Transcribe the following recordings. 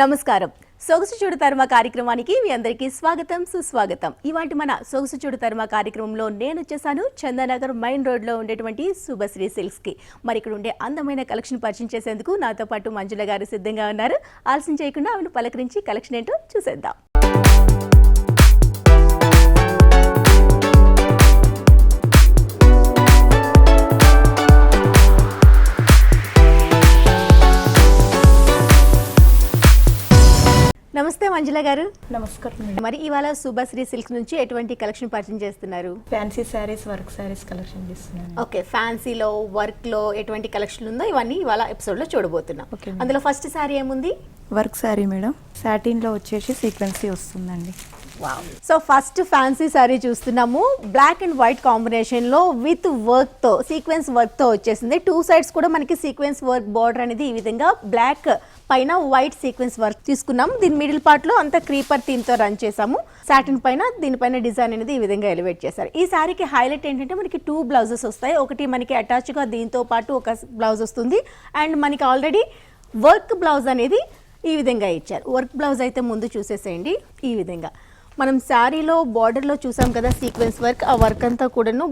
నమస్కారం. సొగసు చూడు తర్మ కార్యక్రమానికి మీ అందరికీ స్వాగతం సుస్వాగతం. ఇవాటి మన సొగసు చూడు తర్మ కార్యక్రమంలో నేను వచ్చేసాను చందానగర్ మైన్ రోడ్లో ఉండేటువంటి శుభశ్రీ సిల్క్స్కి. మరి ఇక్కడ ఉండే అందమైన కలెక్షన్ పరిచయం చేసేందుకు నాతో పాటు మంజుల గారు సిద్ధంగా ఉన్నారు. ఆలస్యం చేయకుండా ఆమెను పలకరించి కలెక్షన్ ఏంటో చూసేద్దాం. నమస్తే మంజుల గారు. నమస్కారం మరి ఇవాళ శుభశ్రీ సిల్క్స్ నుంచి ఎటువంటి కలెక్షన్ పరిచయం చేస్తున్నారు? Fancy sarees work sarees collection చేస్తున్నాను. ఓకే ఫ్యాన్సీలో వర్క్లో ఎటువంటి కలెక్షన్ ఉందో ఇవన్నీ ఇవాళ ఎపిసోడ్లో చూడబోతున్నాం. Okay, ma'am. అందులో ఫస్ట్ సారీ ఏముంది? Work saree madam. సాటిన్లో వచ్చేసి సీక్వెన్సీ వస్తుందండి. సో ఫస్ట్ ఫ్యాన్సీ సారీ చూస్తున్నాము. బ్లాక్ అండ్ వైట్ కాంబినేషన్లో విత్ వర్క్తో సీక్వెన్స్ వర్క్తో వచ్చేసింది. టూ సైడ్స్ కూడా మనకి సీక్వెన్స్ వర్క్ బార్డర్ అనేది ఈ విధంగా బ్లాక్ పైన వైట్ సీక్వెన్స్ వర్క్ తీసుకున్నాం. దీని మిడిల్ పార్ట్లో అంతా క్రీపర్ థీమ్తో రన్ చేసాము సాటిన్ పైన దీనిపైన డిజైన్ అనేది ఈ విధంగా ఎలివేట్ చేశారు. ఈ సారీకి హైలైట్ ఏంటంటే మనకి టూ బ్లౌజెస్ వస్తాయి. ఒకటి మనకి అటాచ్గా దీంతో పాటు ఒక బ్లౌజ్ వస్తుంది. అండ్ మనకి ఆల్రెడీ వర్క్ బ్లౌజ్ అనేది ఈ విధంగా ఇచ్చారు. వర్క్ బ్లౌజ్ అయితే ముందు చూసేసేయండి. ఈ విధంగా. మనం శారీలో బార్డర్లో చూసాం కదా సీక్వెన్స్ వర్క్ ఆ వర్క్ అంతా కూడాను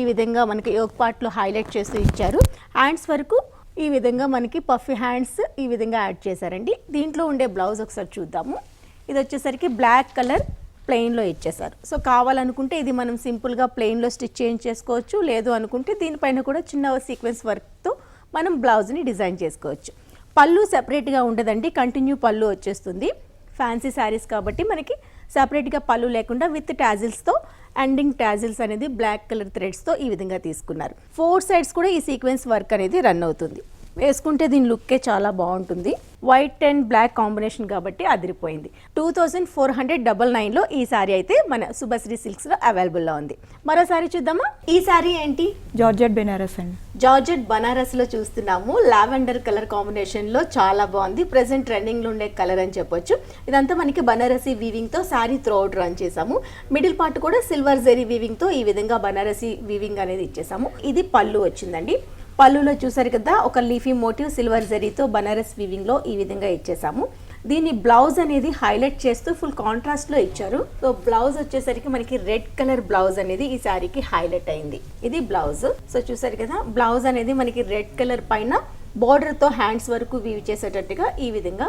ఈ విధంగా మనకి యోగ్ పార్ట్లో హైలైట్ చేస్తూ ఇచ్చారు. హ్యాండ్స్ వరకు ఈ విధంగా మనకి పఫీ హ్యాండ్స్ ఈ విధంగా యాడ్ చేశారండి. దీంట్లో ఉండే బ్లౌజ్ ఒకసారి చూద్దాము. ఇది వచ్చేసరికి బ్లాక్ కలర్ ప్లెయిన్లో ఇచ్చేసారు సో కావాలనుకుంటే ఇది మనం సింపుల్గా ప్లెయిన్లో స్టిచ్ చేయించేసుకోవచ్చు లేదు అనుకుంటే దీనిపైన కూడా చిన్న సీక్వెన్స్ వర్క్తో మనం బ్లౌజ్ని డిజైన్ చేసుకోవచ్చు. పళ్ళు సెపరేట్గా ఉండదండి. కంటిన్యూ పళ్ళు వచ్చేస్తుంది. ఫ్యాన్సీ శారీస్ కాబట్టి మనకి సపరేట్గా పళ్ళు లేకుండా విత్ ట్యాజిల్స్తో ఎండింగ్ ట్యాజిల్స్ అనేది బ్లాక్ కలర్ థ్రెడ్స్తో ఈ విధంగా తీసుకున్నారు. ఫోర్ సైడ్స్ కూడా ఈ సీక్వెన్స్ వర్క్ అనేది రన్ అవుతుంది. వేసుకుంటే దీని లుక్కే చాలా బాగుంటుంది. వైట్ అండ్ బ్లాక్ కాంబినేషన్ కాబట్టి అదిరిపోయింది. Two thousand four hundred double నైన్లో ఈ సారీ అయితే మన శుభశ్రీ సిల్క్స్లో అవైలబుల్లో ఉంది. మరో సారీ చూద్దామా? ఈ సారీ ఏంటి? జార్జెట్ బెనారస్ అండి. జార్జెట్ బనారస్లో చూస్తున్నాము. లావెండర్ కలర్ కాంబినేషన్లో చాలా బాగుంది. ప్రెసెంట్ ట్రెండింగ్లో ఉండే కలర్ అని చెప్పొచ్చు. ఇదంతా మనకి బనారసి వీవింగ్తో సారీ త్రో అవుట్ రన్ చేసాము మిడిల్ పార్ట్ కూడా సిల్వర్ జెరీ వీవింగ్తో ఈ విధంగా బనారసి వీవింగ్ అనేది ఇచ్చేసాము. ఇది పళ్ళు వచ్చిందండి. పళ్ళులో చూసారు కదా ఒక లీఫీ మోటివ్ సిల్వర్ జరీతో బనారస్ వీవింగ్లో ఈ విధంగా ఇచ్చేసాము. దీని బ్లౌజ్ అనేది హైలైట్ చేస్తూ ఫుల్ కాంట్రాస్ట్లో ఇచ్చారు. సో బ్లౌజ్ వచ్చేసరికి మనకి రెడ్ కలర్ బ్లౌజ్ అనేది ఈ శారీకి హైలైట్ అయింది. ఇది బ్లౌజ్ సో చూసారు కదా బ్లౌజ్ అనేది మనకి రెడ్ కలర్ పైన బార్డర్తో హ్యాండ్స్ వరకు వీవ్ చేసేటట్టుగా ఈ విధంగా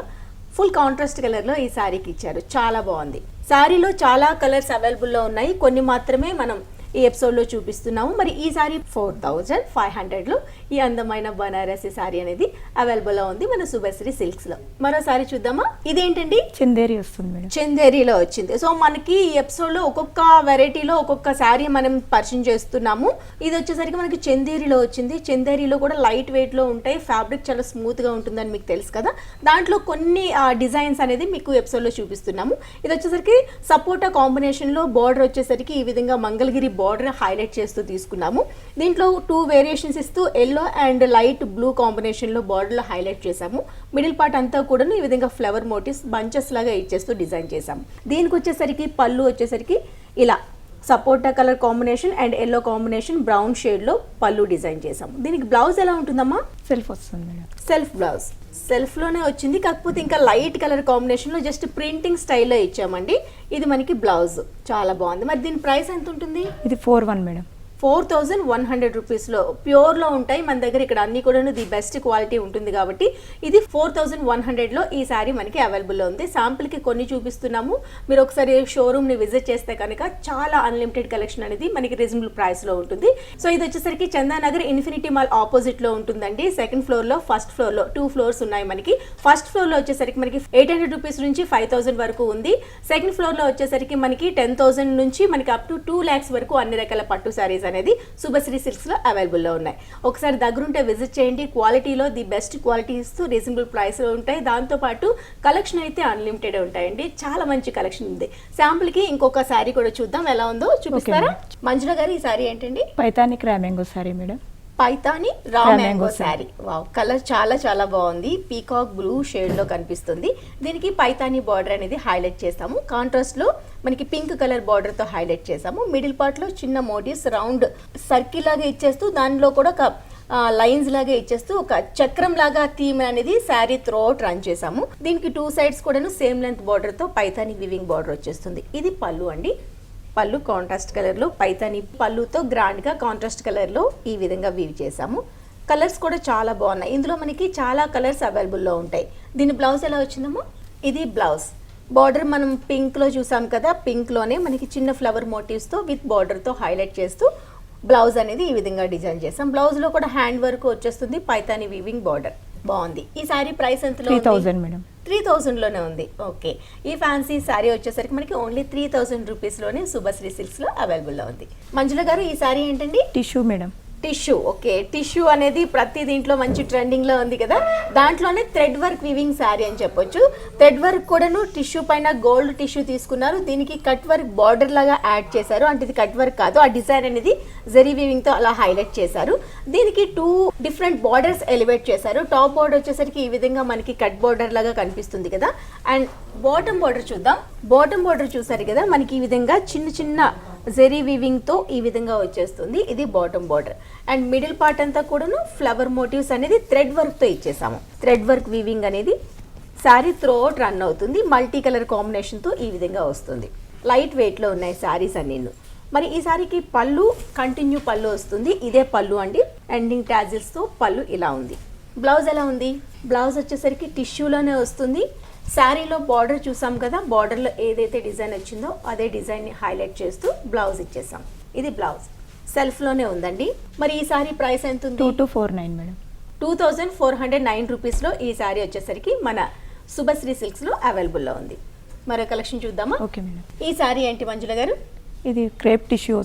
ఫుల్ కాంట్రాస్ట్ కలర్లో ఈ శారీకి ఇచ్చారు. చాలా బాగుంది. శారీలో చాలా కలర్స్ అవైలబుల్లో ఉన్నాయి. కొన్ని మాత్రమే మనం ఈ ఎపిసోడ్లో చూపిస్తున్నాము. మరి ఈ సారీ ఫోర్ థౌజండ్ ఫైవ్ హండ్రెడ్లో ఈ అందమైన బనారసి సారీ అనేది అవైలబుల్లో ఉంది మన శుభశ్రీ సిల్క్స్లో మరో సారీ చూద్దామా? ఇదేంటండి? చందేరి వస్తుంది మేడం. చందేరిలో వచ్చింది. సో మనకి ఈ ఎపిసోడ్లో ఒక్కొక్క వెరైటీలో ఒక్కొక్క శారీ మనం పరిచయం చేస్తున్నాము. ఇది వచ్చేసరికి మనకి చందేరిలో వచ్చింది. చందేరిలో కూడా లైట్ వెయిట్లో ఉంటాయి. ఫ్యాబ్రిక్ చాలా స్మూత్గా ఉంటుందని మీకు తెలుసు కదా. దాంట్లో కొన్ని డిజైన్స్ అనేది మీకు ఎపిసోడ్లో చూపిస్తున్నాము. ఇది వచ్చేసరికి సపోటా కాంబినేషన్లో బార్డర్ వచ్చేసరికి ఈ విధంగా మంగళగిరి బార్డర్ హైలైట్ చేస్తూ తీసుకున్నాము. దీంట్లో టూ వేరియేషన్స్ ఇస్తూ ఎల్లో అండ్ లైట్ బ్లూ కాంబినేషన్లో బార్డర్లో హైలైట్ చేసాము మిడిల్ పార్ట్ అంతా కూడా ఈ విధంగా ఫ్లవర్ మోటివ్స్ బంచెస్ లాగా ఇచ్చేస్తూ డిజైన్ చేసాము దీనికి వచ్చేసరికి పళ్ళు వచ్చేసరికి ఇలా సపోటా colour combination and yellow combination brown షేడ్లో పళ్ళు డిజైన్ చేసాము దీనికి బ్లౌజ్ ఎలా ఉంటుందమ్మా? సెల్ఫ్ వస్తుంది మేడం. సెల్ఫ్ బ్లౌజ్ సెల్ఫ్లోనే వచ్చింది కాకపోతే ఇంకా లైట్ కలర్ కాంబినేషన్లో జస్ట్ ప్రింటింగ్ స్టైల్లో ఇచ్చామండి. ఇది మనకి బ్లౌజ్ చాలా బాగుంది. మరి దీని ప్రైస్ ఎంత ఉంటుంది? ఇది four one madam. Four thousand one hundred రూపీస్లో ప్యూర్లో ఉంటాయి. మన దగ్గర ఇక్కడ అన్ని కూడా ది బెస్ట్ క్వాలిటీ ఉంటుంది కాబట్టి ఇది ఫోర్ థౌజండ్ వన్ హండ్రెడ్లో ఈ శారీ మనకి అవైలబుల్లో ఉంది. శాంపుల్కి కొన్ని చూపిస్తున్నాము. మీరు ఒకసారి షోరూమ్ని విజిట్ చేస్తే కనుక చాలా అన్లిమిటెడ్ కలెక్షన్ అనేది మనకి రీజనబుల్ ప్రైస్లో ఉంటుంది. సో ఇది వచ్చేసరికి చందానగర్ ఇన్ఫినిటీ మాల్ ఆపోజిట్లో ఉంటుందండి. సెకండ్ ఫ్లోర్లో ఫస్ట్ ఫ్లోర్లో టూ ఫ్లోర్స్ ఉన్నాయి మనకి. ఫస్ట్ ఫ్లోర్లో వచ్చేసరికి మనకి ఎయిట్ హండ్రెడ్ రూపీస్ నుంచి ఫైవ్ థౌసండ్ వరకు ఉంది. సెకండ్ ఫ్లోర్లో వచ్చేసరికి మనకి టెన్ థౌసండ్ నుంచి మనకి అప్ టు టూ ల్యాక్స్ వరకు అన్ని రకాల పట్టు శారీస్ అనేది శుభశ్రీ సిల్క్స్లో అవైలబుల్లో ఉన్నాయి. ఒకసారి దగ్గరుంటే విజిట్ చేయండి. క్వాలిటీలో ది బెస్ట్ క్వాలిటీ ఇస్తూ రీజనబుల్ ప్రైస్లో ఉంటాయి. దాంతోపాటు కలెక్షన్ అయితే అన్లిమిటెడ్ ఉంటాయండి. చాలా మంచి కలెక్షన్ ఉంది. శాంపుల్కి ఇంకొక శారీ కూడా చూద్దాం. ఎలా ఉందో చూపిస్తారా? మంజుల గారు ఈ శారీ ఏంటండి? పైతానిక్ raw mango saree madam. Paithani raw mango saree. Wow colour చాలా చాలా బాగుంది. పీకాక్ బ్లూ షేడ్లో కనిపిస్తుంది. దీనికి పైతాని బార్డర్ అనేది హైలైట్ చేస్తాము. కాంట్రాస్ట్లో మనకి పింక్ కలర్ బార్డర్తో హైలైట్ చేసాము మిడిల్ పార్ట్లో చిన్న మోటివ్స్ రౌండ్ సర్కిల్ లాగా ఇచ్చేస్తూ దానిలో కూడా ఒక లైన్స్ లాగా ఇచ్చేస్తూ ఒక చక్రం లాగా థీమ్ అనేది శారీ త్రోట్ రన్ చేసాము దీనికి టూ సైడ్స్ కూడాను సేమ్ లెంత్ బార్డర్తో పైతాని వివింగ్ బార్డర్ వచ్చేస్తుంది. ఇది పళ్ళు అండి. పళ్ళు కాంట్రాస్ట్ కలర్లో పైతాని పళ్ళుతో గ్రాండ్గా కాంట్రాస్ట్ కలర్లో ఈ విధంగా వీవ్ చేసాము కలర్స్ కూడా చాలా బాగున్నాయి. ఇందులో మనకి చాలా కలర్స్ అవైలబుల్లో ఉంటాయి. దీని బ్లౌజ్ ఎలా వచ్చిందమ్మా? ఇది బ్లౌజ్ బార్డర్ మనం పింక్లో చూసాం కదా పింక్లోనే మనకి చిన్న ఫ్లవర్ మోటివ్స్తో విత్ బార్డర్తో హైలైట్ చేస్తూ బ్లౌజ్ అనేది ఈ విధంగా డిజైన్ చేసాం బ్లౌజ్లో కూడా హ్యాండ్ వర్క్ వచ్చేస్తుంది పైతాని వీవింగ్ బార్డర్ బాగుంది. ఈ సారీ ప్రైస్ ఎంత త్రీ థౌజండ్ మేడం త్రీ థౌజండ్లోనే ఉంది. ఓకే. ఈ ఫ్యాన్సీ శారీ వచ్చేసరికి మనకి ఓన్లీ త్రీ థౌజండ్ రూపీస్లోనే శుభశ్రీ సిల్క్స్లో అవైలబుల్లో ఉంది. మంజుల గారు ఈ శారీ ఏంటండి? Tissue madam. Tissue okay. Tissue అనేది ప్రతి దీంట్లో మంచి ట్రెండింగ్లో ఉంది కదా? దాంట్లోనే థ్రెడ్ వర్క్ వివింగ్ శారీ అని చెప్పొచ్చు. థ్రెడ్ వర్క్ కూడాను టిష్యూ పైన గోల్డ్ టిష్యూ తీసుకున్నారు. దీనికి కట్ వర్క్ బార్డర్ లాగా యాడ్ చేశారు. అంటే ఇది కట్ వర్క్ కాదు. ఆ డిజైన్ అనేది జరీ వివింగ్తో అలా హైలైట్ చేశారు. దీనికి టూ డిఫరెంట్ బార్డర్స్ ఎలివేట్ చేశారు. టాప్ బార్డర్ వచ్చేసరికి ఈ విధంగా మనకి కట్ బార్డర్ లాగా కనిపిస్తుంది కదా? అండ్ బాటమ్ బార్డర్ చూద్దాం. బాటమ్ బార్డర్ చూసారు కదా? మనకి ఈ విధంగా చిన్న చిన్న జెరీ వీవింగ్తో ఈ విధంగా వచ్చేస్తుంది. ఇది bottom border and middle part అంతా కూడాను ఫ్లవర్ మోటివ్స్ అనేది థ్రెడ్ వర్క్తో ఇచ్చేసాము. థ్రెడ్ వర్క్ వీవింగ్ అనేది శారీ త్రోట్ రన్ అవుతుంది. మల్టీ కలర్ కాంబినేషన్తో ఈ విధంగా వస్తుంది. లైట్ వెయిట్లో ఉన్నాయి శారీస్ అన్నీను మరి ఈ సారీకి పళ్ళు కంటిన్యూ పళ్ళు వస్తుంది. ఇదే పళ్ళు అండి. ఎండింగ్ టాజిల్స్తో పళ్ళు ఇలా ఉంది. బ్లౌజ్ ఎలా ఉంది? బ్లౌజ్ వచ్చేసరికి టిష్యూలోనే వస్తుంది. శారీలో బార్డర్ చూసాం కదా బార్డర్లో ఏదైతే డిజైన్ వచ్చిందో అదే డిజైన్ని హైలైట్ చేస్తూ బ్లౌజ్ ఇచ్చేసాం. ఇది బ్లౌజ్ సెల్ఫ్లోనే ఉందండి. మరి ఈ సారీ ప్రైస్ ఎంత ఉంది two four nine madam two thousand four hundred nine రూపీస్లో ఈ సారీ వచ్చేసరికి మన శుభశ్రీ సిల్క్స్లో అవైలబుల్లో ఉంది. మరో కలెక్షన్ చూద్దామా? ఓకే మేడం ఈ సారీ ఏంటి మంజుల గారు? ఇది క్రేప్ టిష్యూ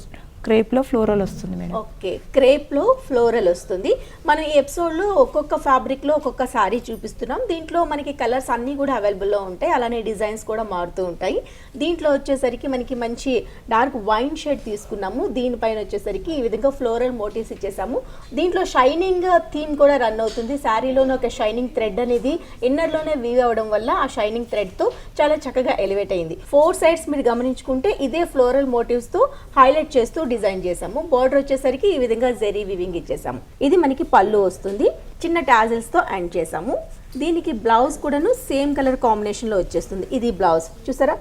క్రేప్లో ఫ్లోరల్ వస్తుంది మేడం. ఓకే క్రేప్లో ఫ్లోరల్ వస్తుంది. మనం ఈ ఎపిసోడ్లో ఒక్కొక్క ఫ్యాబ్రిక్లో ఒక్కొక్క సారీ చూపిస్తున్నాం. దీంట్లో మనకి కలర్స్ అన్నీ కూడా అవైలబుల్లో ఉంటాయి. అలానే డిజైన్స్ కూడా మారుతూ ఉంటాయి. దీంట్లో వచ్చేసరికి మనకి మంచి డార్క్ వైన్ షేడ్ తీసుకున్నాము. దీనిపైన వచ్చేసరికి ఈ విధంగా ఫ్లోరల్ మోటివ్స్ ఇచ్చేసాము. దీంట్లో షైనింగ్ థీమ్ కూడా రన్ అవుతుంది. శారీలోనే ఒక షైనింగ్ థ్రెడ్ అనేది ఇన్నర్లోనే వీవ్ అవ్వడం వల్ల ఆ షైనింగ్ థ్రెడ్తో చాలా చక్కగా ఎలివేట్ అయింది. ఫోర్ సైడ్స్ మీరు గమనించుకుంటే ఇదే ఫ్లోరల్ మోటివ్స్తో హైలైట్ చేస్తూ డిజైన్ చేసాము బార్డర్ వచ్చేసరికి ఈ విధంగా జెరీ వివింగ్ ఇచ్చేసాము. ఇది మనకి పళ్ళు వస్తుంది. చిన్న టాజిల్స్తో ఎండ్ చేసాము దీనికి బ్లౌజ్ కూడాను సేమ్ కలర్ కాంబినేషన్లో వచ్చేస్తుంది. ఇది బ్లౌజ్ చూసారా?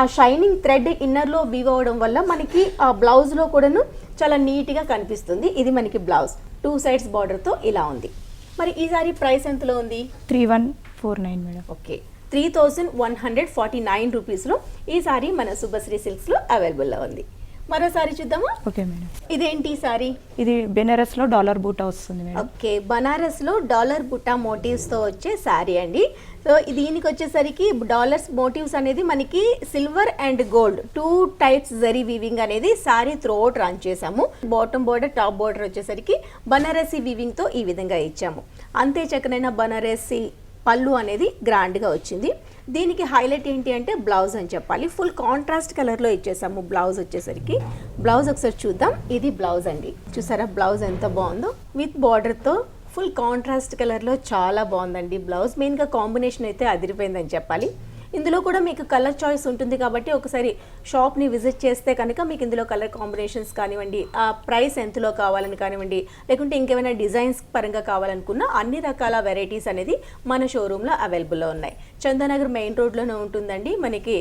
ఆ షైనింగ్ థ్రెడ్ ఇన్నర్లో వీవ్ అవ్వడం వల్ల మనకి ఆ బ్లౌజ్లో కూడాను చాలా నీట్గా కనిపిస్తుంది. ఇది మనకి బ్లౌజ్ టూ సైడ్స్ బార్డర్తో ఇలా ఉంది. మరి ఈ సారీ ప్రైస్ ఎంతలో ఉంది? Three one four nine madam. Okay. Three thousand one hundred forty nine రూపీస్లో ఈ సారీ మన శుభశ్రీ సిల్క్స్లో అవైలబుల్లో ఉంది. మరో సారీ చూద్దామా? Okay madam. ఇదేంటి సారీ? ఇది బెనారస్లో డాలర్ బూటా వస్తుంది మేడం. ఓకే బనారస్లో డాలర్ బుట్టా మోటివ్స్తో వచ్చే శారీ అండి. సో దీనికి వచ్చేసరికి డాలర్స్ మోటివ్స్ అనేది మనకి silver and gold two types zari weaving అనేది శారీ త్రోట్ రన్ చేసాము బాటమ్ బోర్డర్ టాప్ బోర్డర్ వచ్చేసరికి బనారసి వీవింగ్తో ఈ విధంగా ఇచ్చాము. అంతే చక్కనైన బనారసి పళ్ళు అనేది గ్రాండ్గా వచ్చింది. దీనికి హైలైట్ ఏంటి అంటే బ్లౌజ్ అని చెప్పాలి. ఫుల్ కాంట్రాస్ట్ కలర్లో ఇచ్చేసాము బ్లౌజ్ వచ్చేసరికి. బ్లౌజ్ ఒకసారి చూద్దాం. ఇది బ్లౌజ్ అండి. చూసారా? బ్లౌజ్ ఎంత బాగుందో. విత్ బార్డర్తో ఫుల్ కాంట్రాస్ట్ కలర్లో చాలా బాగుందండి బ్లౌజ్. మెయిన్గా కాంబినేషన్ అయితే అదిరిపోయిందని చెప్పాలి. ఇందులో కూడా మీకు కలర్ చాయిస్ ఉంటుంది కాబట్టి ఒకసారి షాప్ని విజిట్ చేస్తే కనుక మీకు ఇందులో కలర్ కాంబినేషన్స్ కానివ్వండి ఆ ప్రైస్ ఎంతలో కావాలని కానివ్వండి లేకుంటే ఇంకేమైనా డిజైన్స్ పరంగా కావాలనుకున్న అన్ని రకాల వెరైటీస్ అనేది మన షోరూంలో అవైలబుల్లో ఉన్నాయి. చందానగర్ మెయిన్ రోడ్లోనే ఉంటుందండి. మనకి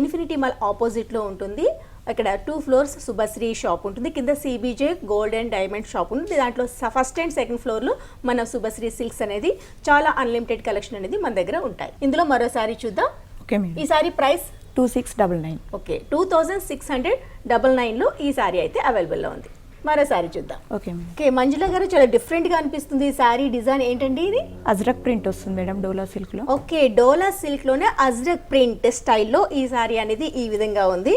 ఇన్ఫినిటీ మాల్ ఆపోజిట్లో ఉంటుంది. అక్కడ టూ ఫ్లోర్స్ శుభశ్రీ షాప్ ఉంటుంది. కింద C B J gold and diamond shop ఉంటుంది. దాంట్లో ఫస్ట్ అండ్ సెకండ్ ఫ్లోర్లో మన శుభశ్రీ సిల్క్స్ అనేది చాలా అన్లిమిటెడ్ కలెక్షన్ అనేది మన దగ్గర ఉంటాయి. ఇందులో మరోసారి చూద్దాం. ఓకే ఈ saree price two six double nine okay two thousand six hundred double నైన్లో ఈ సారీ అయితే అవైలబుల్లో ఉంది. మరో సారీ చూద్దాం. ఓకే ఓకే మంజుల గారు చాలా డిఫరెంట్గా అనిపిస్తుంది ఈ సారీ డిజైన్. ఏంటండి ఇది? అజ్రక్ ప్రింట్ వస్తుంది మేడం డోలా సిల్క్లో. ఓకే డోలా సిల్క్లోనే అజ్రక్ ప్రింట్ స్టైల్లో ఈ సారీ అనేది ఈ విధంగా ఉంది.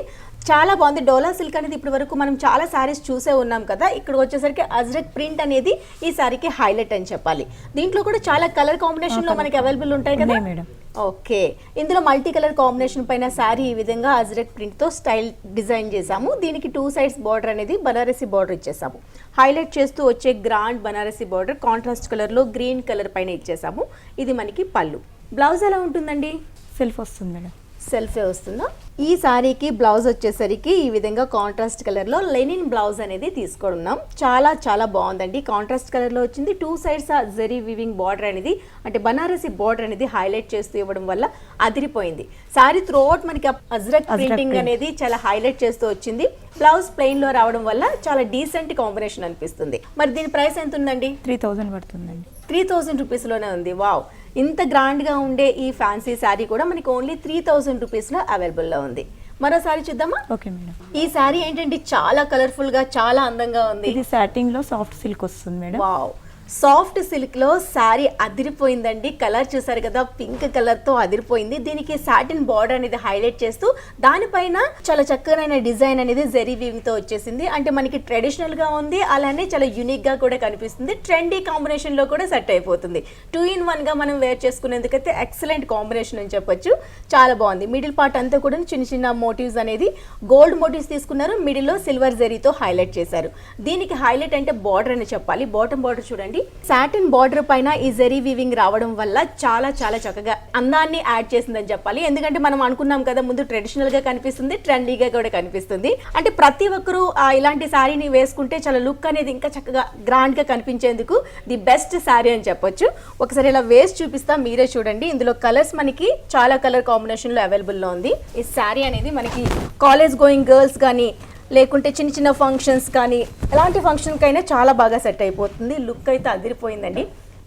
చాలా బాగుంది. డోలా సిల్క్ అనేది ఇప్పటి వరకు మనం చాలా సారీస్ చూసే ఉన్నాం కదా. ఇక్కడ వచ్చేసరికి అజ్రక్ ప్రింట్ అనేది ఈ సారీకి హైలైట్ అని చెప్పాలి. దీంట్లో కూడా చాలా కలర్ కాంబినేషన్లో మనకి అవైలబుల్ ఉంటాయి కదా? మేడం. ఓకే. ఇందులో మల్టీ కలర్ కాంబినేషన్ పైన శారీ ఈ విధంగా అజ్రక్ ప్రింట్తో స్టైల్ డిజైన్ చేసాము దీనికి టూ సైడ్స్ బార్డర్ అనేది బనారసి బార్డర్ ఇచ్చేసాము హైలైట్ చేస్తూ వచ్చే గ్రాండ్ బనారసి బార్డర్ కాంట్రాస్ట్ కలర్లో గ్రీన్ కలర్ పైన ఇచ్చేసాము ఇది మనకి పళ్ళు. బ్లౌజ్ ఎలా ఉంటుందండి? సెల్ఫ్ వస్తుంది మేడం. సెల్ఫే వస్తుందా? ఈ సారీకి బ్లౌజ్ వచ్చేసరికి ఈ విధంగా కాంట్రాస్ట్ కలర్లో లెనిన్ బ్లౌజ్ అనేది తీసుకున్నాం చాలా చాలా బాగుందండి. కాంట్రాస్ట్ కలర్లో వచ్చింది. టూ సైడ్స్ ఆ జెరీ వివింగ్ బార్డర్ అనేది అంటే బనారసి బార్డర్ అనేది హైలైట్ చేస్తూ ఇవ్వడం వల్ల అదిరిపోయింది. సారీ త్రోట్ మనకి అజ్రక్ ప్రింటింగ్. అనేది చాలా హైలైట్ చేస్తూ వచ్చింది. బ్లౌజ్ ప్లెయిన్లో రావడం వల్ల చాలా డీసెంట్ కాంబినేషన్ అనిపిస్తుంది. మరి దీని ప్రైస్ ఎంత ఉందండి త్రీ థౌజండ్ పడుతుందండి. త్రీ థౌజండ్ రూపీస్లోనే ఉంది. వావ్. ఇంత గ్రాండ్గా ఉండే ఈ ఫ్యాన్సీ శారీ కూడా మనకి ఓన్లీ త్రీ థౌజండ్ రూపీస్లో అవైలబుల్లో ఉంది. మరో సారీ చూద్దామా? Okay madam. ఈ శారీ ఏంటంటే చాలా కలర్ఫుల్గా చాలా అందంగా ఉంది. ఇది సాటిన్లో సాఫ్ట్ సిల్క్ వస్తుంది మేడం. వావ్. సాఫ్ట్ సిల్క్లో శారీ అదిరిపోయిందండి. కలర్ చూసారు కదా పింక్ కలర్తో అదిరిపోయింది. దీనికి సాటిన్ బార్డర్ అనేది హైలైట్ చేస్తూ దానిపైన చాలా చక్కనైన డిజైన్ అనేది జెరీ వీవింగ్తో వచ్చేసింది. అంటే మనకి ట్రెడిషనల్గా ఉంది అలానే చాలా యూనిక్గా కూడా కనిపిస్తుంది. ట్రెండీ కాంబినేషన్లో కూడా సెట్ అయిపోతుంది. టూ ఇన్ వన్గా మనం వేర్ చేసుకునేందుకైతే ఎక్సలెంట్ కాంబినేషన్ అని చెప్పొచ్చు. చాలా బాగుంది. మిడిల్ పార్ట్ అంతా కూడా చిన్న చిన్న మోటివ్స్ అనేది గోల్డ్ మోటివ్స్ తీసుకున్నారు. మిడిల్లో సిల్వర్ జెరీతో హైలైట్ చేశారు. దీనికి హైలైట్ అంటే బార్డర్ అని చెప్పాలి. బాటమ్ బార్డర్ చూడండి. సాటిన్ బార్డర్ పైన ఈ జెరీ వీవింగ్ రావడం వల్ల చాలా చాలా చక్కగా అందాన్ని యాడ్ చేసిందని చెప్పాలి. ఎందుకంటే మనం అనుకున్నాం కదా ముందు ట్రెడిషనల్గా కనిపిస్తుంది ట్రెండీగా కూడా కనిపిస్తుంది. అంటే ప్రతి ఒక్కరూ ఆ, ఇలాంటి శారీని వేసుకుంటే చాలా లుక్ అనేది ఇంకా చక్కగా గ్రాండ్గా కనిపించేందుకు ది బెస్ట్ శారీ అని చెప్పొచ్చు. ఒకసారి ఇలా వేసి చూపిస్తా మీరే చూడండి. ఇందులో కలర్స్ మనకి చాలా కలర్ కాంబినేషన్లో అవైలబుల్లో ఉంది. ఈ శారీ అనేది మనకి కాలేజ్ గోయింగ్ గర్ల్స్ కానీ లేకుంటే చిన్న చిన్న ఫంక్షన్స్ కానీ ఎలాంటి ఫంక్షన్కైనా చాలా బాగా సెట్ అయిపోతుంది. లుక్ అయితే అదిరిపోయిందండి.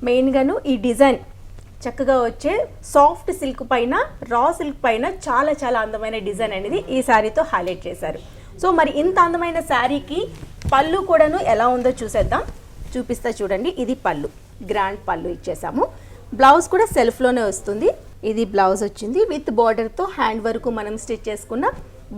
మెయిన్గాను ఈ డిజైన్ చక్కగా వచ్చే సాఫ్ట్ సిల్క్ పైన రా సిల్క్ పైన చాలా చాలా అందమైన డిజైన్ అనేది ఈ శారీతో హైలైట్ చేశారు. సో మరి ఇంత అందమైన శారీకి పళ్ళు కూడాను ఎలా ఉందో చూసేద్దాం. చూపిస్తా చూడండి. ఇది పళ్ళు. గ్రాండ్ పళ్ళు ఇచ్చేసాము. బ్లౌజ్ కూడా సెల్ఫ్లోనే వస్తుంది. ఇది బ్లౌజ్ వచ్చింది. విత్ బార్డర్తో హ్యాండ్ వరకు మనం స్టిచ్ చేసుకున్న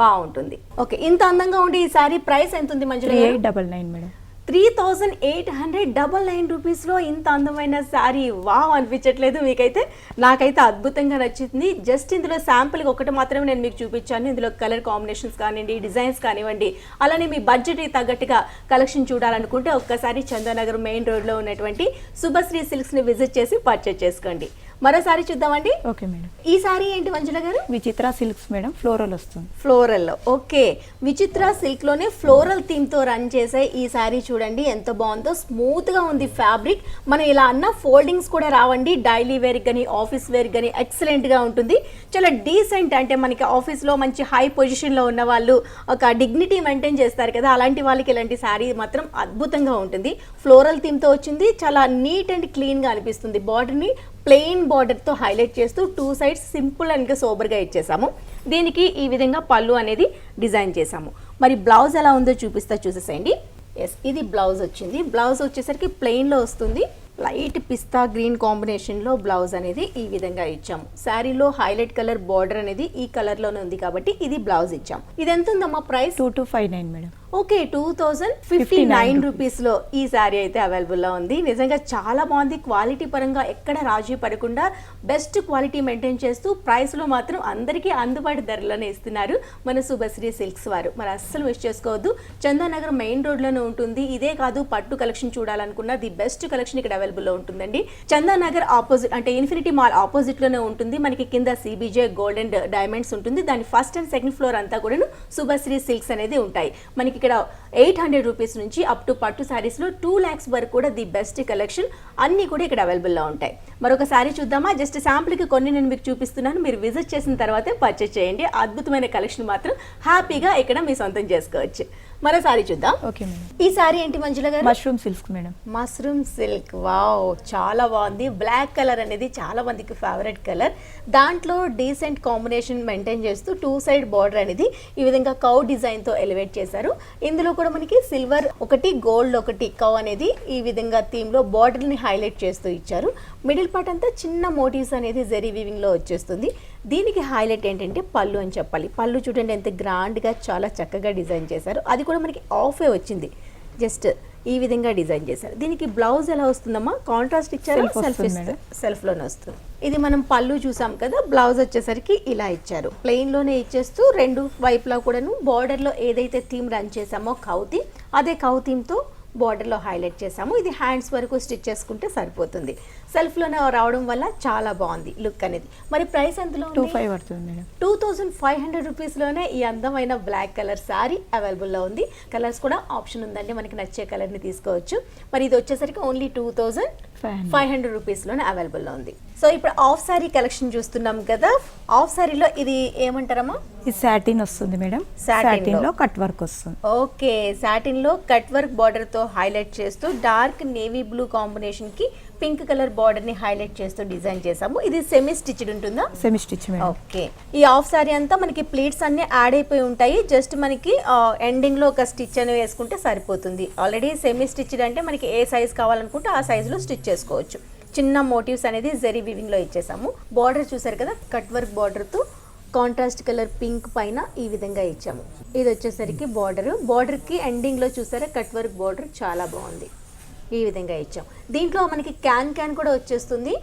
బాగుంటుంది. ఓకే ఇంత అందంగా ఉండే ఈ శారీ ప్రైస్ ఎంత ఉంది Manjula eight double nine madam. Three thousand eight hundred double nine రూపీస్లో ఇంత అందమైన శారీ. వావ్ అనిపించట్లేదు మీకైతే. నాకైతే అద్భుతంగా నచ్చింది. జస్ట్ ఇందులో శాంపుల్కి ఒకటి మాత్రమే నేను మీకు చూపించాను. ఇందులో కలర్ కాంబినేషన్స్ కానివ్వండి డిజైన్స్ కానివ్వండి అలానే మీ బడ్జెట్కి తగ్గట్టుగా కలెక్షన్ చూడాలనుకుంటే ఒక్కసారి చందానగర్ మెయిన్ రోడ్లో ఉన్నటువంటి శుభశ్రీ సిల్క్స్ని విజిట్ చేసి పర్చేస్ చేసుకోండి. మరోసారి చూద్దామండి. Okay madam. ఈ సారీ ఏంటి మంజుల గారు? విచిత్ర సిల్క్స్ మేడం ఫ్లోరల్ వస్తుంది. Floral okay. విచిత్ర సిల్క్లోనే ఫ్లోరల్ థీమ్తో రన్ చేసే ఈ శారీ చూడండి ఎంత బాగుందో. స్మూత్గా ఉంది ఫ్యాబ్రిక్ మనం ఇలా అన్న ఫోల్డింగ్స్ కూడా రావండి. డైలీ వేర్ కానీ ఆఫీస్ వేర్ కానీ ఎక్సలెంట్గా ఉంటుంది. చాలా డీసెంట్ అంటే మనకి ఆఫీస్లో మంచి హై పొజిషన్లో ఉన్న వాళ్ళు ఒక డిగ్నిటీ మెయింటైన్ చేస్తారు కదా. అలాంటి వాళ్ళకి ఇలాంటి శారీ మాత్రం అద్భుతంగా ఉంటుంది. ఫ్లోరల్ థీమ్తో వచ్చింది. చాలా నీట్ అండ్ క్లీన్గా అనిపిస్తుంది. బార్డర్ని ప్లెయిన్ బార్డర్తో హైలైట్ చేస్తూ టూ సైడ్స్ సింపుల్ అండ్ సోబర్గా ఇచ్చేసాము. దీనికి ఈ విధంగా పళ్ళు అనేది డిజైన్ చేసాము మరి బ్లౌజ్ ఎలా ఉందో చూపిస్తా చూసేసేయండి. ఎస్ ఇది బ్లౌజ్ వచ్చింది. బ్లౌజ్ వచ్చేసరికి ప్లెయిన్లో వస్తుంది. లైట్ పిస్తా గ్రీన్ కాంబినేషన్లో బ్లౌజ్ అనేది ఈ విధంగా ఇచ్చాము. శారీలో హైలైట్ కలర్ బార్డర్ అనేది ఈ కలర్లోనే ఉంది కాబట్టి ఇది బ్లౌజ్ ఇచ్చాము. ఇది ఎంత ఉందమ్మా price two two five nine madam okay two thousand fifty nine రూపీస్లో ఈ శారీ అయితే అవైలబుల్లో ఉంది. నిజంగా చాలా బాగుంది. క్వాలిటీ పరంగా ఎక్కడ రాజీ పడకుండా బెస్ట్ క్వాలిటీ మెయింటైన్ చేస్తూ ప్రైస్లో మాత్రం అందరికీ అందుబాటు ధరలోనే ఇస్తున్నారు మన శుభశ్రీ సిల్క్స్ వారు. మరి అస్సలు మిస్ చేసుకోవద్దు. చందానగర్ మెయిన్ రోడ్లోనే ఉంటుంది. ఇదే కాదు పట్టు కలెక్షన్ చూడాలనుకున్న ది బెస్ట్ కలెక్షన్ ఇక్కడ అవైలబుల్లో ఉంటుందండి. చందానగర్ ఆపోజిట్ అంటే ఇన్ఫినిటీ మాల్ ఆపోజిట్లోనే ఉంటుంది. మనకి కింద సిబిజే గోల్డ్ అండ్ డైమండ్స్ ఉంటుంది. దాని ఫస్ట్ అండ్ సెకండ్ ఫ్లోర్ అంతా కూడా శుభశ్రీ సిల్క్స్ అనేది ఉంటాయి. మనకి ఇక్కడ ఎయిట్ హండ్రెడ్ రూపీస్ నుంచి అప్ టు పట్టు శారీస్లో టూ ల్యాక్స్ వరకు కూడా ది బెస్ట్ కలెక్షన్ అన్నీ కూడా ఇక్కడ అవైలబుల్లో ఉంటాయి. మరొక శారీ చూద్దామా? జస్ట్ శాంపుల్కి కొన్ని నేను మీకు చూపిస్తున్నాను. మీరు విజిట్ చేసిన తర్వాతే పర్చేస్ చేయండి. అద్భుతమైన కలెక్షన్ మాత్రం హ్యాపీగా ఇక్కడ మీ సొంతం చేసుకోవచ్చు. మరో శారీ చూద్దాం. ఓకే ఈ శారీ ఏంటి మంజుల గారు? Mushroom silk madam mushroom silk wow చాలా బాగుంది. బ్లాక్ కలర్ అనేది చాలా మందికి ఫేవరెట్ కలర్ దాంట్లో డీసెంట్ కాంబినేషన్ మెయింటైన్ చేస్తూ టూ సైడ్ బార్డర్ అనేది ఈ విధంగా కౌ డిజైన్తో ఎలివేట్ చేశారు. ఇందులో కూడా మనకి సిల్వర్ ఒకటి గోల్డ్ ఒకటి కౌ అనేది ఈ విధంగా థీమ్లో బార్డర్ని హైలైట్ చేస్తూ ఇచ్చారు. మిడిల్ పార్ట్ అంతా చిన్న మోటివ్స్ అనేది జెరీ వీవింగ్లో వచ్చేస్తుంది. దీనికి హైలైట్ ఏంటంటే పళ్ళు అని చెప్పాలి. పళ్ళు చూడండి ఎంత గ్రాండ్గా చాలా చక్కగా డిజైన్ చేశారు. అది కూడా మనకి ఆఫే వచ్చింది. జస్ట్ ఈ విధంగా డిజైన్ చేశారు. దీనికి బ్లౌజ్ ఎలా వస్తుందమ్మా? కాంట్రాస్ట్ ఇచ్చారు? సెల్ఫ్ వస్తుంది మేడం. సెల్ఫ్లోనే వస్తుంది. ఇది మనం పళ్ళు చూసాం కదా బ్లౌజ్ వచ్చేసరికి ఇలా ఇచ్చారు. ప్లెయిన్లోనే ఇచ్చేస్తూ రెండు వైపులా కూడాను బార్డర్లో ఏదైతే థీమ్ రన్ చేసామో కౌ థీమ్ అదే కౌ థీమ్తో బార్డర్లో హైలైట్ చేసాము ఇది హ్యాండ్స్ వరకు స్టిచ్ చేసుకుంటే సరిపోతుంది. సెల్ఫ్లోనే రావడం వల్ల చాలా బాగుంది లుక్ అనేది. మరి ప్రైస్ ఎంతలో టూ ఫైవ్ పడుతుంది టూ థౌజండ్ ఫైవ్ హండ్రెడ్ రూపీస్లోనే ఈ అందమైన బ్లాక్ కలర్ శారీ అవైలబుల్లో ఉంది. కలర్స్ కూడా ఆప్షన్ ఉందండి మనకి నచ్చే కలర్ని తీసుకోవచ్చు. మరి ఇది వచ్చేసరికి only two thousand five hundred. Five hundred రూపీస్లోనే అవైలబుల్లో ఉంది. సో ఇప్పుడు ఆఫ్ శారీ కలెక్షన్ చూస్తున్నాం కదా. ఆఫ్ శారీలో ఇది ఏమంటారమ్మా? ఇది సాటిన్ వస్తుంది మేడం. సాటిన్లో. కట్ వర్క్ వస్తుంది. ఓకే సాటిన్లో కట్ వర్క్ బార్డర్తో హైలైట్ చేస్తూ డార్క్ నేవీ బ్లూ కాంబినేషన్కి పింక్ కలర్ బార్డర్ని హైలైట్ చేస్తూ డిజైన్ చేసాము ఇది సెమీ స్టిచ్డ్ ఉంటుందా? Semi stitch okay. ఈ ఆఫ్ సారీ అంతా మనకి ప్లీట్స్ అన్ని యాడ్ అయిపోయి ఉంటాయి. జస్ట్ మనకి ఎండింగ్లో ఒక స్టిచ్ అని వేసుకుంటే సరిపోతుంది. ఆల్రెడీ సెమీ స్టిచ్డ్ అంటే మనకి ఏ సైజ్ కావాలనుకుంటే ఆ size లో స్టిచ్ చేసుకోవచ్చు. చిన్న మోటివ్స్ అనేది జరీ వివింగ్లో ఇచ్చేసాము. బార్డర్ చూసారు కదా? కట్ వర్క్ బార్డర్తో కాంట్రాస్ట్ కలర్ పింక్ పైన ఈ విధంగా ఇచ్చాము. ఇది వచ్చేసరికి బార్డర్. బార్డర్కి ఎండింగ్లో చూసారా? కట్ వర్క్ బార్డర్ చాలా బాగుంది. ఈ విధంగా ఇచ్చాం. దీంట్లో మనకి క్యాన్ క్యాన్ కూడా వచ్చేస్తుంది.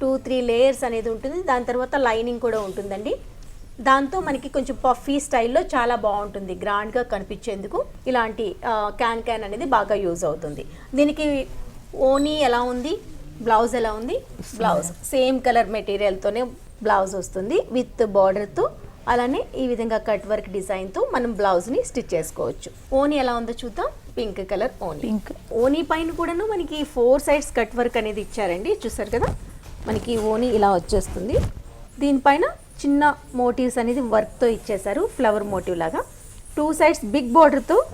టూ త్రీ లేయర్స్ అనేది ఉంటుంది. దాని తర్వాత లైనింగ్ కూడా ఉంటుందండి. దాంతో మనకి కొంచెం పఫీ స్టైల్లో చాలా బాగుంటుంది. గ్రాండ్గా కనిపించేందుకు ఇలాంటి క్యాన్ క్యాన్ అనేది బాగా యూజ్ అవుతుంది. దీనికి ఓనీ ఎలా ఉంది? బ్లౌజ్ ఎలా ఉంది? బ్లౌజ్. సేమ్ కలర్ మెటీరియల్తోనే బ్లౌజ్ వస్తుంది. విత్ బార్డర్తో అలానే ఈ విధంగా కట్ వర్క్ డిజైన్తో మనం బ్లౌజ్ని స్టిచ్ చేసుకోవచ్చు. ఓనీ ఎలా ఉందో చూద్దాం. పింక్ కలర్ ఓనీ పింక్ ఓనీ పైన కూడాను మనకి ఫోర్ సైడ్స్ కట్ వర్క్ అనేది ఇచ్చారండి. చూసారు కదా? మనకి ఓనీ ఇలా వచ్చేస్తుంది. దీనిపైన చిన్న మోటివ్స్ అనేది వర్క్తో ఇచ్చేసారు ఫ్లవర్ మోటివ్ లాగా. టూ సైడ్స్ బిగ్ బార్డర్తో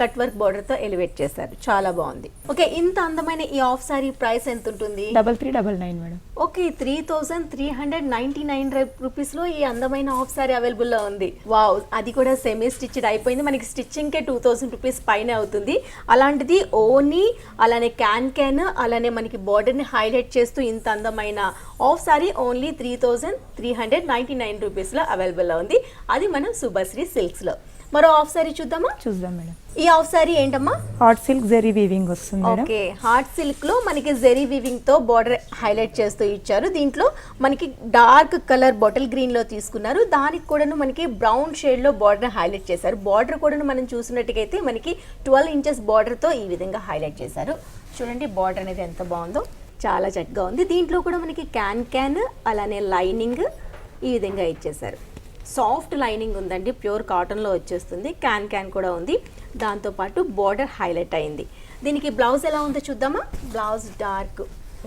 కట్ వర్క్ బార్డర్తో ఎలివేట్ చేశారు. చాలా బాగుంది. ఓకే ఇంత అందమైన ఈ ఆఫ్ సారీ ప్రైస్ ఎంత ఉంటుంది double three double nine madam. Okay three thousand three hundred ninety nine రూపీస్లో ఈ అందమైన ఆఫ్ సారీ అవైలబుల్లో ఉంది. వావ్ అది కూడా సెమీ స్టిచ్డ్ అయిపోయింది. మనకి స్టిచ్చింగ్కే టూ థౌసండ్ రూపీస్ పైన అవుతుంది. అలాంటిది ఓనీ అలానే క్యాన్ క్యాన్ అలానే మనకి బార్డర్ని హైలైట్ చేస్తూ ఇంత అందమైన half sari only three thousand three hundred ninety nine రూపీస్లో అవైలబుల్లో ఉంది. అది మనం శుభశ్రీ సిల్క్స్లో. మరో ఆఫ్ సారీ చూద్దామా? చూద్దాం మేడం. ఈ ఆఫ్ సారీ ఏంటమ్మా? హాట్ సిల్క్ జెరీ వీవింగ్ వస్తుంది ఓకే హార్ట్ సిల్క్లో మనకి జెరీ వీవింగ్తో బార్డర్ హైలైట్ చేస్తూ ఇచ్చారు. దీంట్లో మనకి డార్క్ కలర్ బాటిల్ గ్రీన్లో తీసుకున్నారు. దానికి కూడాను మనకి బ్రౌన్ షేడ్లో బార్డర్ హైలైట్ చేశారు. బార్డర్ కూడాను మనం చూసినట్టుగైతే మనకి ట్వెల్వ్ ఇంచెస్ బార్డర్తో ఈ విధంగా హైలైట్ చేశారు. చూడండి బార్డర్ అనేది ఎంత బాగుందో. చాలా చక్కగా ఉంది. దీంట్లో కూడా మనకి క్యాన్ క్యాన్ అలానే లైనింగ్ ఈ విధంగా ఇచ్చేశారు. సాఫ్ట్ లైనింగ్ ఉందండి ప్యూర్ కాటన్లో వచ్చేస్తుంది క్యాన్ క్యాన్ కూడా ఉంది. దాంతోపాటు బార్డర్ హైలైట్ అయింది. దీనికి బ్లౌజ్ ఎలా ఉందో చూద్దామా? బ్లౌజ్ డార్క్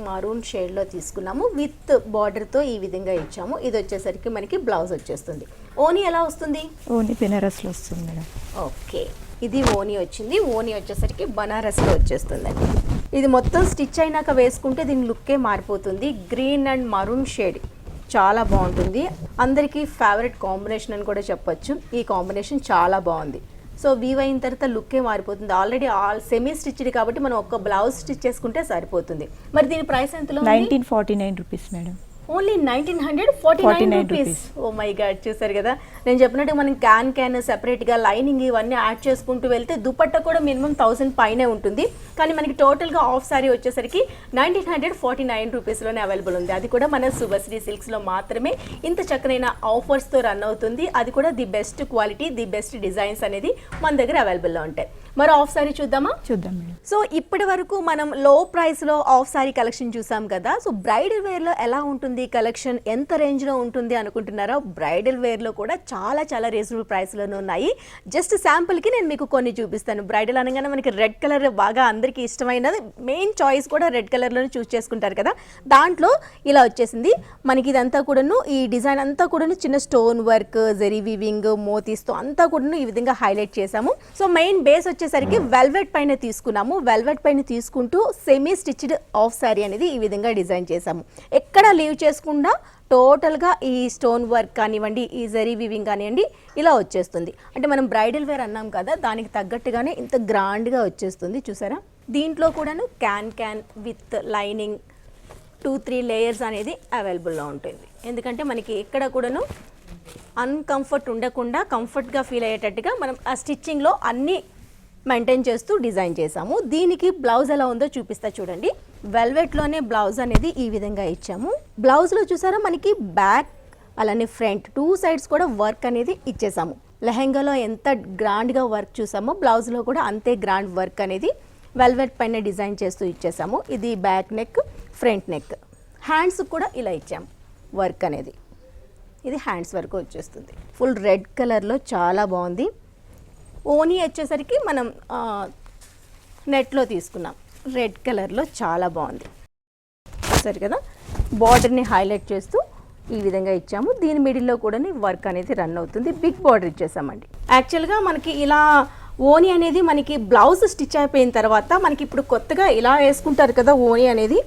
మరూన్ షేడ్లో తీసుకున్నాము. విత్ బార్డర్తో ఈ విధంగా ఇచ్చాము. ఇది వచ్చేసరికి మనకి బ్లౌజ్ వచ్చేస్తుంది. ఓనీ ఎలా వస్తుంది? ఓన్లీ బెనారస్లో వస్తుంది మేడం. ఓకే. ఇది ఓనీ వచ్చింది. ఓనీ వచ్చేసరికి బనారస్లో వచ్చేస్తుందండి. ఇది మొత్తం స్టిచ్ అయినాక వేసుకుంటే దీని లుక్కే మారిపోతుంది. Green and maroon shade. చాలా బాగుంటుంది. అందరికీ ఫేవరెట్ కాంబినేషన్ అని కూడా చెప్పొచ్చు. ఈ కాంబినేషన్ చాలా బాగుంది. సో వీవ్ అయిన తర్వాత లుక్కే మారిపోతుంది. ఆల్రెడీ ఆల్ సెమీ స్టిచ్డ్ కాబట్టి మనం ఒక్క బ్లౌజ్ స్టిచ్ చేసుకుంటే సరిపోతుంది. మరి దీని ప్రైస్ ఎంతలో nineteen forty nine rupees madam. Only nineteen hundred forty nine 49 rupees. Oh my god చూసారు కదా? నేను చెప్పినట్టు మనం క్యాన్ క్యాన్ సెపరేట్గా లైనింగ్ ఇవన్నీ యాడ్ చేసుకుంటూ వెళ్తే దుపట్టా కూడా మినిమం థౌసండ్ పైనే ఉంటుంది. కానీ మనకి టోటల్గా ఆఫ్ సారీ వచ్చేసరికి నైన్టీన్ హండ్రెడ్ ఫార్టీ నైన్ రూపీస్లోనే అవైలబుల్ ఉంది. అది కూడా మన శుభశ్రీ సిల్క్స్లో మాత్రమే ఇంత చక్కనైన ఆఫర్స్తో రన్ అవుతుంది. అది కూడా the best quality the best designs అనేది మన దగ్గర అవైలబుల్లో ఉంటాయి. మరి ఆఫ్ సారీ చూద్దామా? చూద్దాం మేడం. సో ఇప్పటి వరకు మనం లో ప్రైస్లో ఆఫ్ సారీ కలెక్షన్ చూసాం కదా సో బ్రైడల్ వేర్లో ఎలా ఉంటుంది కలెక్షన్ ఎంత రేంజ్లో ఉంటుంది అనుకుంటున్నారో? బ్రైడల్ వేర్లో కూడా చాలా చాలా రీజనబుల్ ప్రైస్లోనే ఉన్నాయి. జస్ట్ శాంపుల్కి నేను మీకు కొన్ని చూపిస్తాను. బ్రైడల్ అనగానే మనకి రెడ్ కలర్ బాగా అందరికీ ఇష్టమైనది. మెయిన్ చాయిస్ కూడా రెడ్ కలర్లోనే చూస్ చేసుకుంటారు కదా. దాంట్లో ఇలా వచ్చేసింది. మనకి ఇదంతా కూడాను ఈ డిజైన్ అంతా కూడాను చిన్న స్టోన్ వర్క్ జెరీ వీవింగ్ మోతీస్తో అంతా కూడాను ఈ విధంగా హైలైట్ చేసాము సో మెయిన్ బేస్ వచ్చేసరికి వెల్వెట్ పైన తీసుకున్నాము. వెల్వెట్ పైన తీసుకుంటూ సెమీ స్టిచ్డ్ ఆఫ్ శారీ అనేది ఈ విధంగా డిజైన్ చేసాము ఎక్కడ లీవ్ చేసుకుండా టోటల్గా ఈ స్టోన్ వర్క్ కానివ్వండి ఈ జరీ వివింగ్ కానివ్వండి ఇలా వచ్చేస్తుంది. అంటే మనం బ్రైడల్ వేర్ అన్నాం కదా దానికి తగ్గట్టుగానే ఇంత గ్రాండ్గా వచ్చేస్తుంది. చూసారా? దీంట్లో కూడాను can can with lining two three layers అనేది అవైలబుల్లో ఉంటుంది. ఎందుకంటే మనకి ఎక్కడ కూడాను అన్కంఫర్ట్ ఉండకుండా కంఫర్ట్గా ఫీల్ అయ్యేటట్టుగా మనం ఆ స్టిచ్చింగ్లో అన్ని మెయింటైన్ చేస్తూ డిజైన్ చేసాము దీనికి బ్లౌజ్ ఎలా ఉందో చూపిస్తా చూడండి. వెల్వెట్లోనే బ్లౌజ్ అనేది ఈ విధంగా ఇచ్చాము. బ్లౌజ్లో చూసారా మనకి బ్యాక్ అలానే ఫ్రంట్ టూ సైడ్స్ కూడా వర్క్ అనేది ఇచ్చేసాము. లెహెంగాలో ఎంత గ్రాండ్గా వర్క్ చూసామో బ్లౌజ్లో కూడా అంతే గ్రాండ్ వర్క్ అనేది వెల్వెట్ పైన డిజైన్ చేస్తూ ఇచ్చేసాము. ఇది back neck front neck. Hands కూడా ఇలా ఇచ్చాము వర్క్ అనేది. ఇది హ్యాండ్స్ వరకు వచ్చేస్తుంది. ఫుల్ రెడ్ కలర్లో చాలా బాగుంది. ఓనీ వచ్చేసరికి మనం నెట్లో తీసుకున్నాం. రెడ్ కలర్లో చాలా బాగుంది. సరే కదా? బార్డర్ని హైలైట్ చేస్తూ ఈ విధంగా ఇచ్చాము. దీని మిడిల్లో కూడా వర్క్ అనేది రన్ అవుతుంది. బిగ్ బార్డర్ ఇచ్చేసామండి. యాక్చువల్గా మనకి ఇలా ఓని అనేది మనకి బ్లౌజ్ స్టిచ్ అయిపోయిన తర్వాత మనకి ఇప్పుడు కొత్తగా ఇలా వేసుకుంటారు కదా ఓని అనేది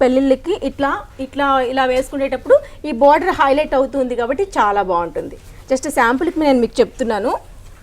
పెళ్ళిళ్ళకి ఇట్లా ఇట్లా ఇలా వేసుకునేటప్పుడు ఈ బార్డర్ హైలైట్ అవుతుంది కాబట్టి చాలా బాగుంటుంది. జస్ట్ శాంపుల్కి నేను మీకు చెప్తున్నాను.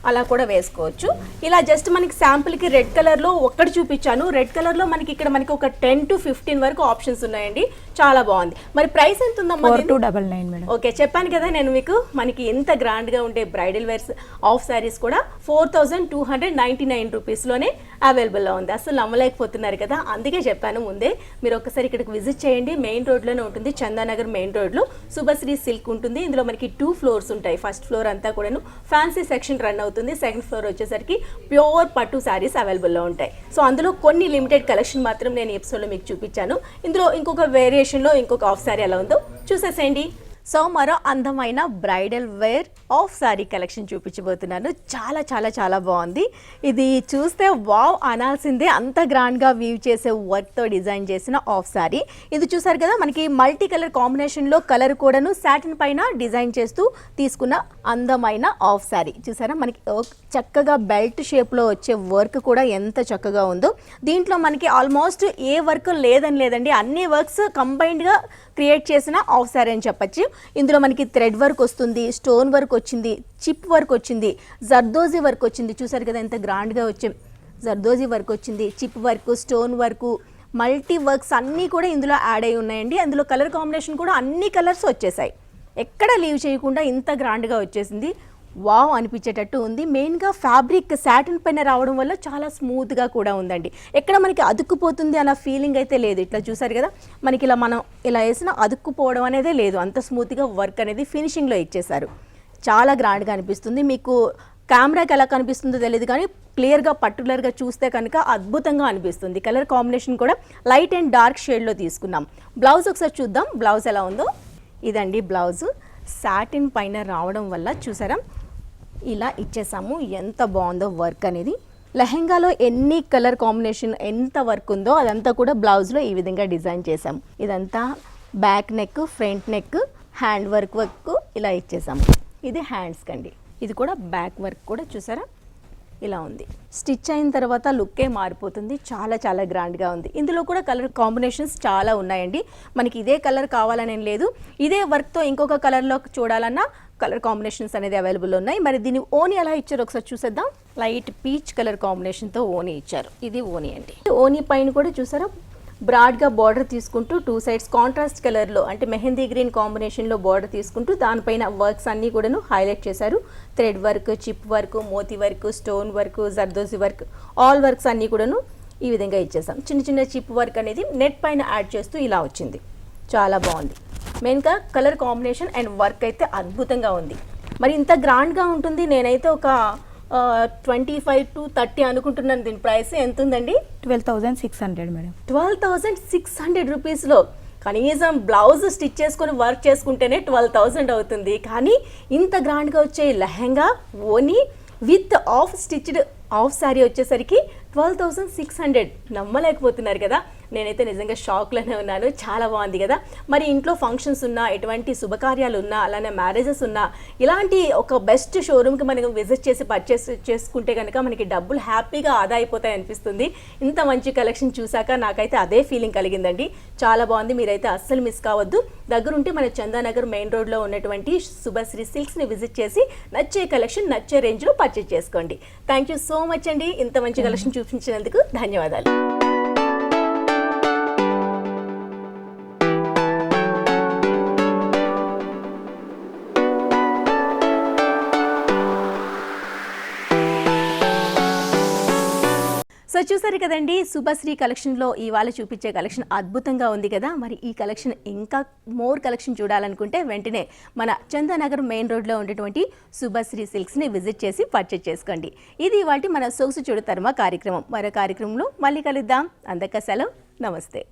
అలా కూడా వేసుకోవచ్చు. ఇలా జస్ట్ మనకి శాంపుల్కి రెడ్ కలర్లో ఒక్కటి చూపించాను. రెడ్ కలర్లో మనకి ఇక్కడ మనకి ఒక టెన్ టు ఫిఫ్టీన్ వరకు ఆప్షన్స్ ఉన్నాయండి. చాలా బాగుంది. మరి ప్రైస్ ఎంత ఉందమ్మా? Two double nine madam okay చెప్పాను కదా నేను మీకు మనకి ఎంత గ్రాండ్గా ఉండే బ్రైడల్ వేర్స్ ఆఫ్ శారీస్ కూడా four thousand two hundred ninety nine రూపీస్లోనే అవైలబుల్లో ఉంది. అసలు నమ్మలేకపోతున్నారు కదా. అందుకే చెప్పాను ముందే మీరు ఒకసారి ఇక్కడికి విజిట్ చేయండి. మెయిన్ రోడ్లోనే ఉంటుంది. చందానగర్ మెయిన్ రోడ్లో సుభశ్రీ సిల్క్ ఉంటుంది. ఇందులో మనకి టూ ఫ్లోర్స్ ఉంటాయి. ఫస్ట్ ఫ్లోర్ అంతా కూడాను ఫ్యాన్సీ సెక్షన్ రన్ అవుతుంది. సెకండ్ ఫ్లోర్ వచ్చేసరికి ప్యూర్ పట్టు శారీస్ అవైలబుల్లో ఉంటాయి. సో అందులో కొన్ని లిమిటెడ్ కలెక్షన్ మాత్రం నేను ఎపిసోడ్లో మీకు చూపించాను. ఇందులో ఇంకొక వేరియేషన్లో ఇంకొక ఆఫ్ శారీ ఎలా ఉందో చూసేసేయండి. సో మరో అందమైన bridal wear half sari collection చూపించబోతున్నాను. చాలా చాలా చాలా బాగుంది. ఇది చూస్తే వావ్ అనాల్సిందే. అంత గ్రాండ్గా వీవ్ చేసే వర్క్తో డిజైన్ చేసిన ఆఫ్ శారీ. ఇది చూసారు కదా మనకి మల్టీ కలర్ కాంబినేషన్లో కలర్ కూడాను సాటిన్ పైన డిజైన్ చేస్తూ తీసుకున్న అందమైన ఆఫ్ శారీ. చూసారా మనకి చక్కగా బెల్ట్ షేప్లో వచ్చే వర్క్ కూడా ఎంత చక్కగా ఉందో. దీంట్లో మనకి ఆల్మోస్ట్ ఏ వర్క్ లేదని లేదండి అన్ని వర్క్స్ కంబైన్డ్గా క్రియేట్ చేసిన ఆఫ్ శారీ అని చెప్పచ్చు. ఇందులో మనకి థ్రెడ్ వర్క్ వస్తుంది స్టోన్ వర్క్ వచ్చింది చిప్ వర్క్ వచ్చింది జర్దోజీ వర్క్ వచ్చింది. చూసారు కదా ఎంత గ్రాండ్గా వచ్చింది జర్దోజీ వర్క్ వచ్చింది chip work stone work multi works అన్నీ కూడా ఇందులో యాడ్ అయి ఉన్నాయండి. అందులో కలర్ కాంబినేషన్ కూడా అన్ని కలర్స్ వచ్చేసాయి. ఎక్కడ లీవ్ చేయకుండా ఇంత గ్రాండ్గా వచ్చేసింది. వావ్ అనిపించేటట్టు ఉంది. మెయిన్గా ఫ్యాబ్రిక్ సాటిన్ పైన రావడం వల్ల చాలా స్మూత్గా కూడా ఉందండి. ఎక్కడ మనకి అతుక్కుపోతుంది అన్న ఫీలింగ్ అయితే లేదు. ఇట్లా చూసారు కదా మనకి ఇలా మనం ఇలా వేసిన అతుక్కుపోవడం అనేదే లేదు. అంత స్మూత్గా వర్క్ అనేది ఫినిషింగ్లో ఇచ్చేసారు. చాలా గ్రాండ్గా అనిపిస్తుంది. మీకు కెమెరాకి ఎలా కనిపిస్తుందో తెలియదు కానీ క్లియర్గా పర్టికులర్గా చూస్తే కనుక అద్భుతంగా అనిపిస్తుంది. కలర్ కాంబినేషన్ కూడా లైట్ అండ్ డార్క్ షేడ్లో తీసుకున్నాం. బ్లౌజ్ ఒకసారి చూద్దాం. బ్లౌజ్ ఎలా ఉందో. ఇదండి బ్లౌజు. సాటిన్ పైన రావడం వల్ల చూసారా ఇలా ఇచ్చేసాము. ఎంత బాగుందో వర్క్ అనేది. లెహెంగాలో ఎన్ని కలర్ కాంబినేషన్ ఎంత వర్క్ ఉందో అదంతా కూడా బ్లౌజ్లో ఈ విధంగా డిజైన్ చేసాము ఇదంతా back neck front neck hand work work ఇలా ఇచ్చేసాము ఇది హ్యాండ్స్ కండి ఇది కూడా బ్యాక్ వర్క్ కూడా చూసారా? ఇలా ఉంది. స్టిచ్ అయిన తర్వాత లుక్కే మారిపోతుంది. చాలా చాలా గ్రాండ్గా ఉంది. ఇందులో కూడా కలర్ కాంబినేషన్స్ చాలా ఉన్నాయండి. మనకి ఇదే కలర్ కావాలని లేదు. ఇదే వర్క్తో ఇంకొక కలర్లో చూడాలన్నా కలర్ కాంబినేషన్స్ అనేది అవైలబుల్ ఉన్నాయి. మరి దీన్ని ఓని ఎలా ఇచ్చారు ఒకసారి చూసేద్దాం. లైట్ పీచ్ కలర్ కాంబినేషన్తో ఓని ఇచ్చారు. ఇది ఓని అండి. ఓని పైన కూడా చూసారా? బ్రాడ్గా బార్డర్ తీసుకుంటూ టూ సైడ్స్ కాంట్రాస్ట్ కలర్లో అంటే మెహందీ గ్రీన్ కాంబినేషన్లో బార్డర్ తీసుకుంటూ దానిపైన వర్క్స్ అన్నీ కూడాను హైలైట్ చేశారు. Thread work chip work moti work stone work zardosi work all works అన్నీ కూడాను ఈ విధంగా ఇచ్చేసాం. చిన్న చిన్న చిప్ వర్క్ అనేది నెట్ పైన యాడ్ చేస్తూ ఇలా వచ్చింది. చాలా బాగుంది. మెయిన్గా కలర్ కాంబినేషన్ అండ్ వర్క్ అయితే అద్భుతంగా ఉంది. మరి ఇంత గ్రాండ్గా ఉంటుంది నేనైతే ఒక ట్వంటీ ఫైవ్ టు థర్టీ అనుకుంటున్నాను దీని ప్రైస్. ఎంత ఉందండి twelve thousand six hundred madam. Twelve thousand six hundred రూపీస్లో. కనీసం బ్లౌజ్ స్టిచ్ చేసుకొని వర్క్ చేసుకుంటేనే ట్వెల్వ్ థౌజండ్ అవుతుంది. కానీ ఇంత గ్రాండ్గా వచ్చే లెహంగా ఓని with half stitched half saree వచ్చేసరికి ట్వెల్వ్ థౌసండ్ సిక్స్ హండ్రెడ్ నమ్మలేకపోతున్నారు కదా. నేనైతే నిజంగా షాక్లోనే ఉన్నాను. చాలా బాగుంది కదా. మరి ఇంట్లో ఫంక్షన్స్ ఉన్నా ఎటువంటి శుభకార్యాలు ఉన్నా అలానే మ్యారేజెస్ ఉన్నా ఇలాంటి ఒక బెస్ట్ షోరూమ్కి మనం విజిట్ చేసి పర్చేస్ చేసుకుంటే కనుక మనకి డబ్బులు హ్యాపీగా ఆదా అయిపోతాయి అనిపిస్తుంది. ఇంత మంచి కలెక్షన్ చూసాక నాకైతే అదే ఫీలింగ్ కలిగిందండి. చాలా బాగుంది. మీరైతే అస్సలు మిస్ కావద్దు. దగ్గరుంటే మన చందానగర్ మెయిన్ రోడ్లో ఉన్నటువంటి శుభశ్రీ సిల్క్స్ని విజిట్ చేసి నచ్చే కలెక్షన్ నచ్చే రేంజ్లో పర్చేస్ చేసుకోండి. థ్యాంక్ యూ సో మచ్ అండి. ఇంత మంచి కలెక్షన్ చూపించినందుకు ధన్యవాదాలు. సో చూసారు కదండి శుభశ్రీ కలెక్షన్లో ఇవాళ చూపించే కలెక్షన్ అద్భుతంగా ఉంది కదా. మరి ఈ కలెక్షన్ ఇంకా మోర్ కలెక్షన్ చూడాలనుకుంటే వెంటనే మన చందానగర్ మెయిన్ రోడ్లో ఉండేటువంటి శుభశ్రీ సిల్క్స్ని విజిట్ చేసి పర్చేజ్ చేసుకోండి. ఇది ఇవాటి మన సొగసు చూడతర్మ కార్యక్రమం. మరో కార్యక్రమంలో మళ్ళీ కలుద్దాం. అందక సెలవు. నమస్తే.